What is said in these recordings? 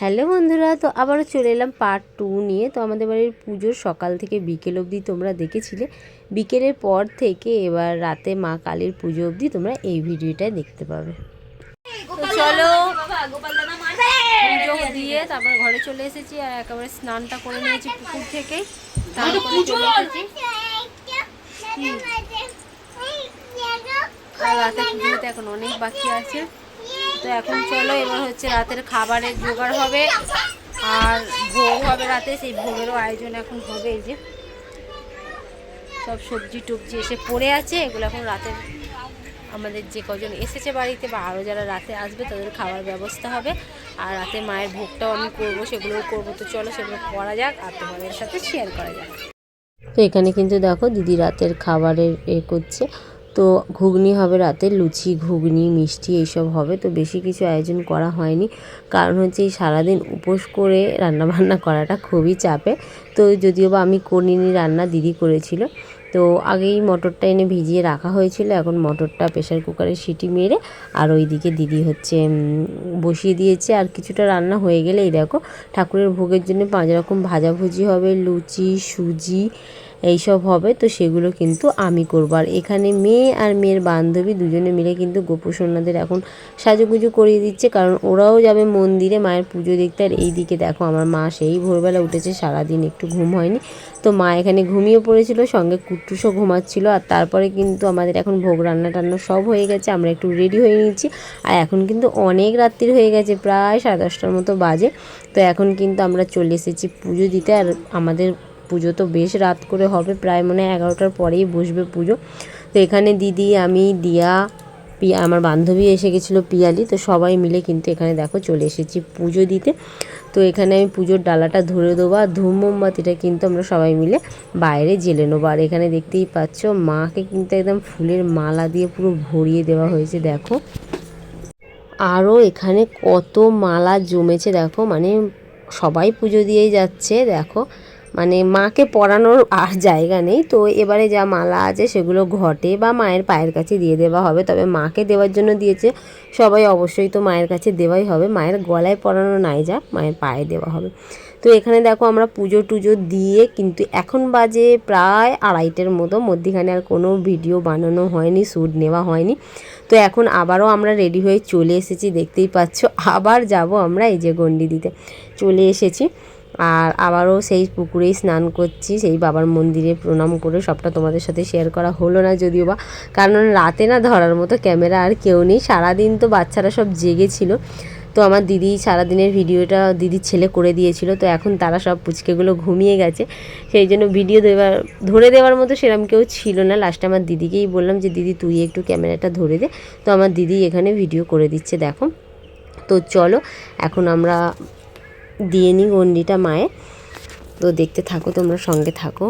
Hello বন্ধুরা তো আবারও চলে এলাম পার্ট টু নিয়ে। তো আমাদের বাড়ির পুজোর সকাল থেকে বিকেল অবধি তোমরা দেখেছিলে। বিকেলের পর থেকে এবার রাতে মা কালীর পুজো অবধি তোমরা এই ভিডিওটায় দেখতে পাবে। তো চলো পুজো দিয়ে তারপর ঘরে চলে এসেছি আর একেবারে স্নানটা করে নিয়েছি পুকুর থেকেই এসেছি। আর রাতে পুজোতে এখন অনেক বাকি আছে। তো এখন চলো, এবার হচ্ছে রাতের খাবারের জোগাড় হবে। আর ভোগ হবে রাতে, সেই ভোগেরও আয়োজন এখন হবে এই যে। সব সবজি টবজি এসে পড়ে আছে, এগুলো এখন রাতের আমাদের যে কজন এসেছে বাড়িতে বা আরও যারা রাতে আসবে, তাদের খাওয়ার ব্যবস্থা হবে। আর রাতে মায়ের ভোগটাও আমি করব, সেগুলোও করব। তো চলো, সেগুলো করা যাক আর তোমাদের সাথে শেয়ার করা যাক। তো এখানে কিন্তু দেখো, দিদি রাতের খাবারের এ করছে। তো ঘুগনি হবে রাতে, লুচি, ঘুগনি, মিষ্টি এইসব হবে। তো বেশি কিছু আয়োজন করা হয়নি। কারণ হচ্ছে এই সারাদিন উপোস করে রান্নাবান্না করাটা খুবই চাপে। তো যদিও বা আমি করিনি রান্না, দিদি করেছিল। তো আগেই মটরটা এনে ভিজিয়ে রাখা হয়েছিল। এখন মটরটা প্রেশার কুকারে সিটি মেরে আর ওইদিকে দিদি হচ্ছে বসিয়ে দিয়েছে। আর কিছুটা রান্না হয়ে গেলে এই দেখো, ঠাকুরের ভোগের জন্য পাঁচ রকম ভাজাভুজি হবে। লুচি, সুজি এইসব হবে, তো সেগুলো কিন্তু আমি করব। আর এখানে মেয়ে আর মেয়ের বান্ধবী দুজনে মিলে কিন্তু গোপসন্নাদের এখন সাজুগুজু করিয়ে দিচ্ছে, কারণ ওরাও যাবে মন্দিরে মায়ের পুজো দেখতে। আর এইদিকে দেখো, আমার মা সেই ভোরবেলা উঠেছে, সারাদিন একটু ঘুম হয়নি। তো মা এখানে ঘুমিয়ে পড়েছিল, সঙ্গে কুট্টুসও ঘুমাচ্ছিল, আর তারপরে কিন্তু আমাদের এখন ভোগ রান্না টান্না সব হয়ে গেছে, আমরা একটু রেডি হয়ে নিচ্ছি। আর এখন কিন্তু অনেক রাত্রির হয়ে গেছে, প্রায় সাড়ে দশটার মতো বাজে। তো এখন কিন্তু আমরা চলে এসেছি পুজো দিতে, আর আমাদের পুজো তো বেশ রাত করে হবে, প্রায় মনে এগারোটার পরেই বসবে পুজো। তো এখানে দিদি, আমি, দিয়া পিয়া আমার বান্ধবী এসে গেছিল পিয়ালি, তো সবাই মিলে কিন্তু এখানে দেখো চলে এসেছি পুজো দিতে। তো এখানে আমি পুজোর ডালাটা ধরে দেবো আর ধূম মোমবাতিটা কিন্তু আমরা সবাই মিলে বাইরে জেলে নেব। আর এখানে দেখতেই পাচ্ছ, মাকে কিন্তু একদম ফুলের মালা দিয়ে পুরো ভরিয়ে দেওয়া হয়েছে, দেখো। আরও এখানে কত মালা জমেছে, দেখো মানে সবাই পুজো দিয়েই যাচ্ছে, দেখো। মানে মাকে পরানোর আর জায়গা নেই। তো এবারে যা মালা আছে সেগুলো ঘটে বা মায়ের পায়ের কাছে দিয়ে দেওয়া হবে। তবে মাকে দেওয়ার জন্য দিয়েছে সবাই অবশ্যই তো মায়ের কাছে দেওয়াই হবে। মায়ের গলায় পরানো নাই যা, মায়ের পায়ে দেওয়া হবে। তো এখানে দেখো আমরা পুজো টুজো দিয়ে কিন্তু এখন বাজে প্রায় আড়াইটের মতো। মধ্যিখানে আর কোনো ভিডিও বানানো হয়নি, শ্যুট নেওয়া হয়নি। তো এখন আবারও আমরা রেডি হয়ে চলে এসেছি, দেখতেই পাচ্ছ। আবার যাব আমরা এই যে গন্ডি দিতে। চলে এসেছি। আর আবারও সেই পুকুরেই স্নান করছি, সেই বাবার মন্দিরে প্রণাম করে সবটা তোমাদের সাথে শেয়ার করা হলো না যদিও বা। কারণ রাতে না ধরার মতো ক্যামেরা আর কেউ নেই, সারাদিন তো বাচ্চারা সব জেগেছিল তো আমার দিদি সারাদিনের ভিডিওটা দিদির ছেলে করে দিয়েছিল, তো এখন তারা সব পুচকেগুলো ঘুমিয়ে গেছে। সেই জন্য ভিডিও দেওয়ার, ধরে দেওয়ার মতো সেরকম কেউ ছিল না। লাস্টে আমার দিদিকেই বললাম যে, দিদি, তুই একটু ক্যামেরাটা ধরে দে। তো আমার দিদি এখানে ভিডিও করে দিচ্ছে, দেখো। তো চলো, এখন আমরা দিয়ে নিই গন্ডিটা মায়ে তো দেখতে থাকো তোমরা সঙ্গে থাকো।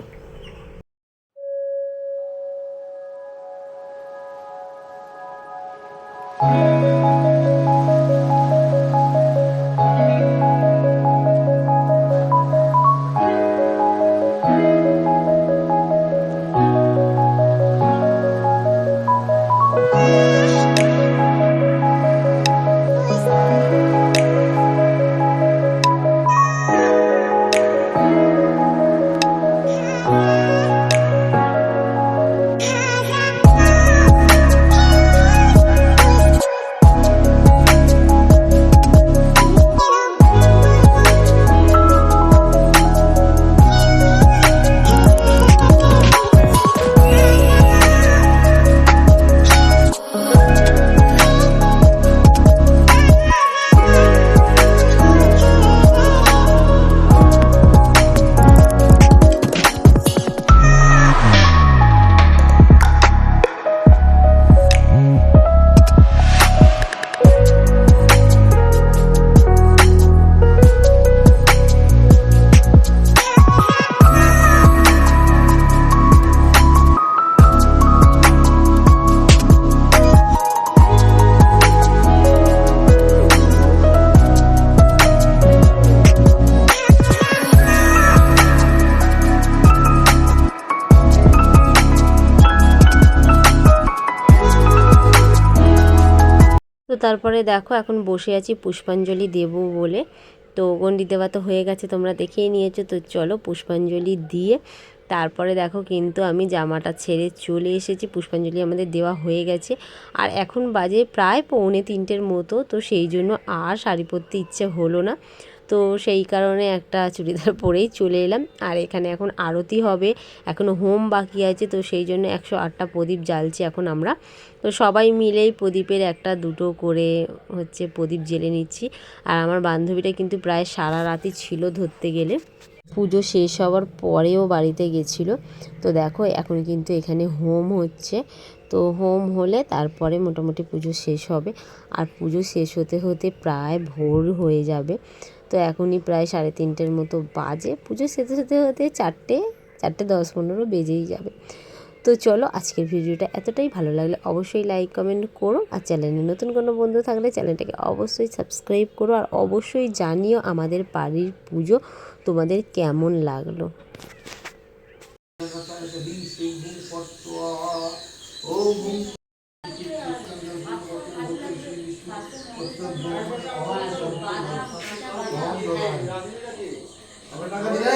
তো তারপরে দেখো এখন বসে আছি পুষ্পাঞ্জলি দেব বলে। তো গণ্ডি দেওয়া তো হয়ে গেছে, তোমরা দেখেই নিয়েছো। তো চলো পুষ্পাঞ্জলি দিয়ে তারপরে দেখো কিন্তু আমি জামাটা ছেড়ে চলে এসেছি। পুষ্পাঞ্জলি আমাদের দেওয়া হয়ে গেছে। আর এখন বাজে প্রায় পৌনে তিনটের মতো, তো সেই জন্য আর শাড়ি পরতে ইচ্ছে হলো না। তো সেই কারণে একটা চুড়িদার পরেই চলে এলাম। আর এখানে এখন আরতি হবে এখনও হোম বাকি আছে, তো সেই জন্য একশো আটটা প্রদীপ জ্বালছি এখন আমরা। তো সবাই মিলেই প্রদীপের একটা দুটো করে হচ্ছে প্রদীপ জেলে নিচ্ছি। আর আমার বান্ধবীটা কিন্তু প্রায় সারা রাতই ছিল ধরতে গেলে। পুজো শেষ হওয়ার পরেও বাড়িতে গেছিল। তো দেখো, এখন কিন্তু এখানে হোম হচ্ছে। তো হোম হলে তারপরে মোটামুটি পুজো শেষ হবে। আর পুজো শেষ হতে হতে প্রায় ভোর হয়ে যাবে। তো এখনই প্রায় সাড়ে তিনটের মতো বাজে। পুজো শেষ হতে হতে চারটে চারটে দশ পনেরো বেজেই যাবে। তো চলো আজকের ভিডিওটা এতটাই ভালো লাগলে। অবশ্যই লাইক কমেন্ট করো। আর চ্যানেলে নতুন কোনো বন্ধু থাকলে চ্যানেলটাকে অবশ্যই সাবস্ক্রাইব করো। আর অবশ্যই জানিও আমাদের বাড়ির পুজো তোমাদের কেমন লাগল। 나갑니다.